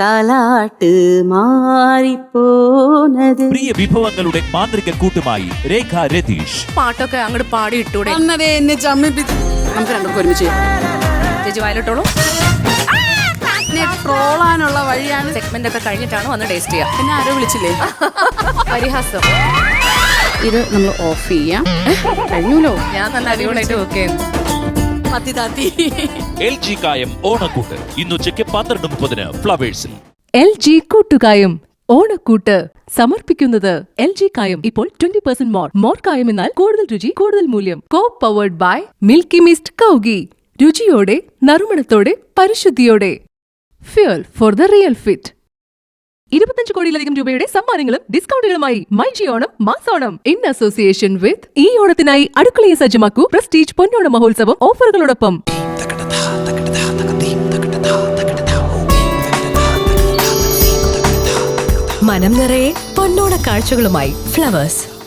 താലാട്ട് മാറിപ്പോനത് പ്രിയ വിഭവങ്ങളുടെ മാന്ത്രിക കൂട്ടുമായി രേഖ രതീഷ്. പാട്ടൊക്കെ അങ്ങോട്ട് പാടി ഇട്ടൂടെ അന്നതേ എന്നെ ചമ്മിപ്പിച്ച് നമുക്ക് രണ്ടും ഒരുമിച്ച്. ചേച്ചി വയലിട്ടോളൂ. ട്രോളാനുള്ള വഴിയാണ്. സെഗ്മെന്റ് ഒക്കെ കഴിഞ്ഞിട്ടാണ് വന്ന് ടേസ്റ്റ് ചെയ്യാം. പിന്നെ ആരോ വിളിച്ചില്ലേ? പരിഹാസം. ഇത് നമ്മൾ ഓഫ് ചെയ്യാം. കഴിഞ്ഞല്ലോ? ഞാൻ നല്ല അടിപൊളിയായിട്ട് ഓക്കെ താത്തി താത്തി. എൽ ജി കായം ഓണക്കൂട്ട്. ഇന്നുച്ചയ്ക്ക് പന്ത്രണ്ട് മുപ്പതിന് ഫ്ലവേഴ്സിൽ. എൽ ജി കൂട്ടുകായം ഓണക്കൂട്ട് സമർപ്പിക്കുന്നത് എൽ ജി കായം. ഇപ്പോൾ ട്വന്റി പെർസെന്റ് മോർ. മോർ കായം എന്നാൽ കൂടുതൽ രുചി കൂടുതൽ മൂല്യം. Co powered by Milky Mist കൗഗി രുചിയോടെ നറുമണത്തോടെ പരിശുദ്ധിയോടെ. Fuel for the real fit ഇരുപത്തഞ്ച് കോടിയിലധികം രൂപയുടെ സമ്മാനങ്ങളും ഡിസ്കൗണ്ടുകളുമായി മൈജി ഓണം മാസോണം. ഇൻ അസോസിയേഷൻ വിത്ത് ഈ ഓണത്തിനായി അടുക്കളയെ സജ്ജമാക്കൂ പ്രസ്റ്റീജ് പൊന്നോണ മഹോത്സവം ഓഫറുകളോടൊപ്പം. മനം നിറയെ പൊന്നോണ കാഴ്ചകളുമായി ഫ്ലവേഴ്സ്.